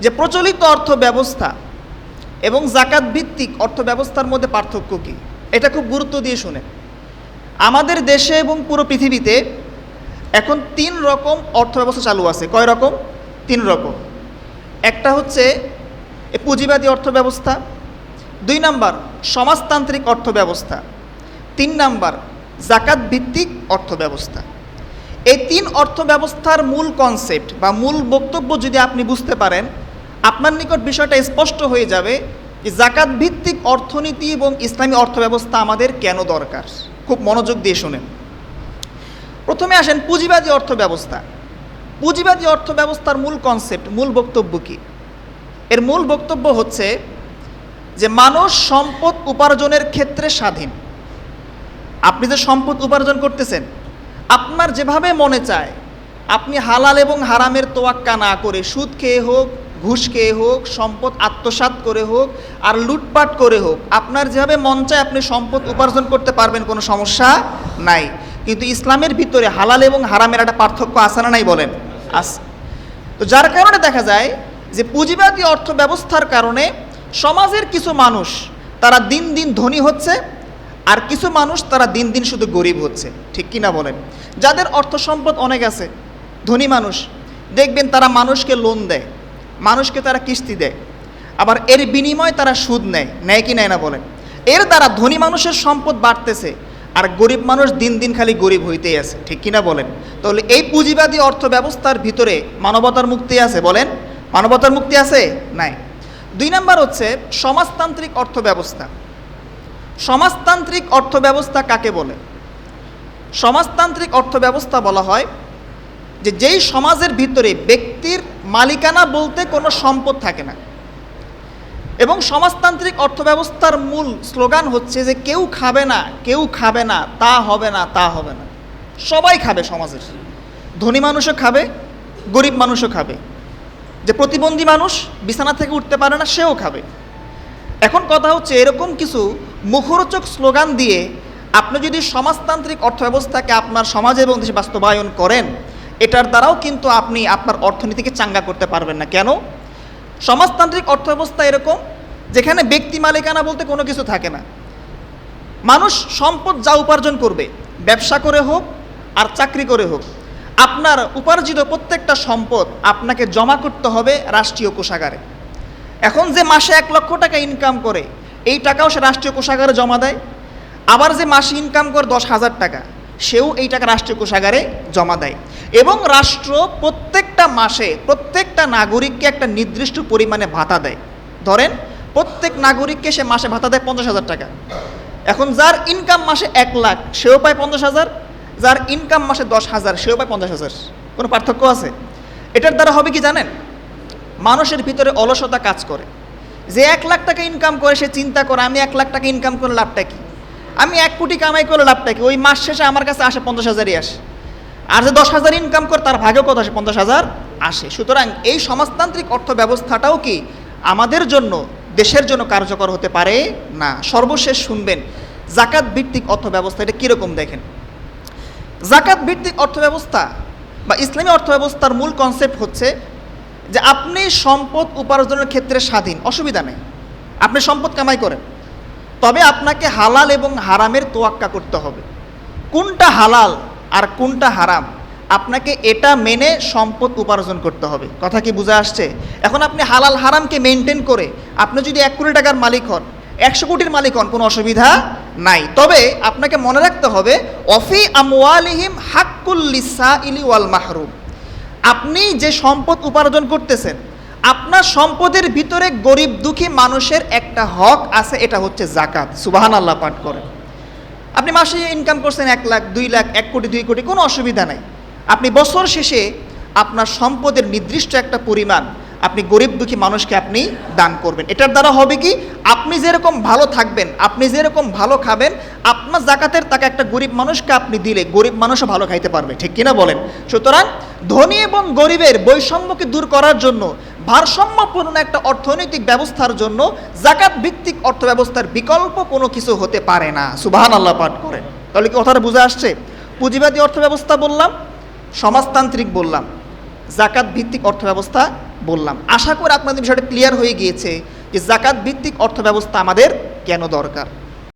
যে প্রচলিত অর্থ ব্যবস্থা এবং জাকাত ভিত্তিক অর্থ ব্যবস্থার মধ্যে পার্থক্য কী? এটা খুব গুরুত্ব দিয়ে শুনে। আমাদের দেশে এবং পুরো পৃথিবীতে এখন তিন রকম অর্থ ব্যবস্থা চালু আছে। কয় রকম? তিন রকম। একটা হচ্ছে পুঁজিবাদী অর্থ ব্যবস্থা দুই নাম্বার সমাজতান্ত্রিক অর্থ ব্যবস্থা তিন নাম্বার জাকাত ভিত্তিক অর্থ ব্যবস্থা এই তিন অর্থ ব্যবস্থার মূল কনসেপ্ট বা মূল বক্তব্য যদি আপনি বুঝতে পারেন আপনার নিকট বিষয়টা স্পষ্ট হয়ে যাবে যে জাকাত ভিত্তিক অর্থনীতি এবং ইসলামী অর্থব্যবস্থা আমাদের কেন দরকার? খুব মনোযোগ দিয়ে শুনেন। প্রথমে আসেন পুঁজিবাদী অর্থব্যবস্থা। পুঁজিবাদী অর্থ ব্যবস্থার মূল কনসেপ্ট মূল বক্তব্য কী? এর মূল বক্তব্য হচ্ছে যে মানুষ সম্পদ উপার্জনের ক্ষেত্রে স্বাধীন। আপনি যে সম্পদ উপার্জন করতেছেন, আপনার যেভাবে মনে চায়, আপনি হালাল এবং হারামের তোয়াক্কা না করে সুদ খেয়ে হোক ঘুষ খেয়ে হোক, সম্পদ আত্মসাৎ করে হোক আর লুটপাট করে হোক, আপনার যেভাবে মন চায় আপনি সম্পদ উপার্জন করতে পারবেন, কোনো সমস্যা নাই। কিন্তু ইসলামের ভিতরে হালাল এবং হারামের একটা পার্থক্য আছে না নাই বলেন? আস তো যার কারণে দেখা যায় যে পুঁজিবাদী অর্থ ব্যবস্থার কারণে সমাজের কিছু মানুষ তারা দিন দিন ধনী হচ্ছে আর কিছু মানুষ তারা দিন দিন শুধু গরিব হচ্ছে। ঠিক কি না বলেন? যাদের অর্থ সম্পদ অনেক আছে, ধনী মানুষ, দেখবেন তারা মানুষকে লোন দেয়। মানুষকে তারা কিস্তি দেয়। আবার এর বিনিময়ে তারা সুদ নেয়। নেয় কি, নেয় না বলেন। এর দ্বারা ধনী মানুষের সম্পদ বাড়তেছে, আর গরিব মানুষ দিন দিন খালি গরিব হইতেই আছে। ঠিক কিনা বলেন? তাহলে এই পুঁজিবাদী অর্থ ব্যবস্থার ভিতরে মানবতার মুক্তি আছে বলেন। মানবতার মুক্তি আছে? নাই। দুই নাম্বার হচ্ছে সমাজতান্ত্রিক অর্থ ব্যবস্থা সমাজতান্ত্রিক অর্থ ব্যবস্থা কাকে বলে? সমাজতান্ত্রিক অর্থ ব্যবস্থা বলা হয় যে যেই সমাজের ভিতরে ব্যক্তির মালিকানা বলতে কোনো সম্পদ থাকে না। এবং সমাজতান্ত্রিক অর্থব্যবস্থার মূল স্লোগান হচ্ছে যে কেউ খাবে না, কেউ খাবে না, তা হবে না, তা হবে না। সবাই খাবে সমাজের। ধনী মানুষও খাবে, গরিব মানুষও খাবে। যে প্রতিবন্ধী মানুষ বিছানা থেকে উঠতে পারে না, সেও খাবে। এখন কথা হচ্ছে এরকম কিছু মুখরোচক স্লোগান দিয়ে আপনি যদি সমাজতান্ত্রিক অর্থব্যবস্থাকে আপনার সমাজে এবং দেশে বাস্তবায়ন করেন এটার দ্বারাও কিন্তু আপনি আপনার অর্থনীতিকে চাঙ্গা করতে পারবেন না। কেন? সমাজতান্ত্রিক অর্থব্যবস্থা এরকম, যেখানে ব্যক্তি মালিকানা বলতে কোনো কিছু থাকে না। মানুষ সম্পদ যা উপার্জন করবে, ব্যবসা করে হোক আর চাকরি করে হোক, আপনার উপার্জিত প্রত্যেকটা সম্পদ আপনাকে জমা করতে হবে রাষ্ট্রীয় কোষাগারে। এখন যে মাসে এক লক্ষ টাকা ইনকাম করে, এই টাকাও সে রাষ্ট্রীয় কোষাগারে জমা দেয়। আবার যে মাসে ইনকাম করে দশ হাজার টাকা, সেও এই টাকা রাষ্ট্রীয় কোষাগারে জমা দেয়। এবং রাষ্ট্র প্রত্যেকটা মাসে প্রত্যেকটা নাগরিককে একটা নির্দিষ্ট পরিমাণে ভাতা দেয়। ধরেন, প্রত্যেক নাগরিককে সে মাসে ভাতা দেয় পঞ্চাশ হাজার টাকা। এখন যার ইনকাম মাসে এক লাখ, সেও পায় পঞ্চাশ হাজার। যার ইনকাম মাসে দশ হাজার, সেও পায় পঞ্চাশ হাজার। কোনো পার্থক্য আছে? এটার দ্বারা হবে কি জানেন? মানুষের ভিতরে অলসতা কাজ করে। যে এক লাখ টাকা ইনকাম করে, সে চিন্তা করে, আমি এক লাখ টাকা ইনকাম করে লাভটা কি? আমি এক কোটি কামাই করে লাভটা কি? ওই মাস শেষে আমার কাছে আসে পঞ্চাশ হাজারই আসে। আর যে দশ হাজার ইনকাম করে, তার ভাগে কত আসে? পঞ্চাশ হাজার আসে। সুতরাং এই সমাজতান্ত্রিক অর্থ ব্যবস্থাটাও কি আমাদের জন্য, দেশের জন্য কার্যকর হতে পারে? না। সর্বশেষ শুনবেন, জাকাত ভিত্তিক অর্থ ব্যবস্থা এটা কীরকম দেখেন? জাকাত ভিত্তিক অর্থ ব্যবস্থা বা ইসলামী অর্থ ব্যবস্থার মূল কনসেপ্ট হচ্ছে যে আপনি সম্পদ উপার্জনের ক্ষেত্রে স্বাধীন, অসুবিধা নেই। আপনি সম্পদ কামাই করেন। তবে আপনাকে হালাল এবং হারামের তোয়াক্কা করতে হবে। কোনটা হালাল আর কোনটা হারাম, আপনাকে এটা মেনে সম্পদ উপার্জন করতে হবে। কথা কি বুঝে আসছে? এখন আপনি হালাল হারামকে মেনটেন করে আপনি যদি এক কোটি টাকার মালিক হন, একশো কোটির মালিক হন, কোনো অসুবিধা নাই। তবে আপনাকে মনে রাখতে হবে, অফি আমওয়ালিহিম হাক্কুল্লিসা ইলি ওয়াল মাহরুম। আপনি যে সম্পদ উপার্জন করতেছেন, আপনার সম্পদের ভিতরে গরিব দুঃখী মানুষের একটা হক আছে, এটা হচ্ছে জাকাত সুবাহান আল্লাহ পাঠ করেন। আপনি মাসে ইনকাম করছেন এক লাখ, দুই লাখ, এক কোটি, দুই কোটি, কোনো অসুবিধা নাই। আপনি বছর শেষে আপনার সম্পদের নির্দিষ্ট একটা পরিমাণ আপনি গরিব দুঃখী মানুষকে আপনি দান করবেন। এটার দ্বারা হবে কি? আপনি যেরকম ভালো থাকবেন, আপনি যেরকম ভালো খাবেন, আপনার জাকাতের তাকে একটা গরিব মানুষকে আপনি দিলে গরিব মানুষও ভালো খাইতে পারবে। ঠিক কিনা বলেন? সুতরাং ধনী এবং গরিবের বৈষম্যকে দূর করার জন্য ভারসাম্যপূর্ণ একটা অর্থনৈতিক ব্যবস্থার জন্য জাকাত ভিত্তিক অর্থ ব্যবস্থার বিকল্প কোনো কিছু হতে পারে না। সুবাহান আল্লাহ পাঠ করেন। তাহলে কি কথাটা বুঝে আসছে? পুঁজিবাদী অর্থ ব্যবস্থা বললাম, সমাজতান্ত্রিক বললাম, জাকাত ভিত্তিক অর্থ ব্যবস্থা বললাম। আশা করি আপনাদের বিষয়টা ক্লিয়ার হয়ে গিয়েছে যে জাকাত ভিত্তিক অর্থ ব্যবস্থা আমাদের কেন দরকার?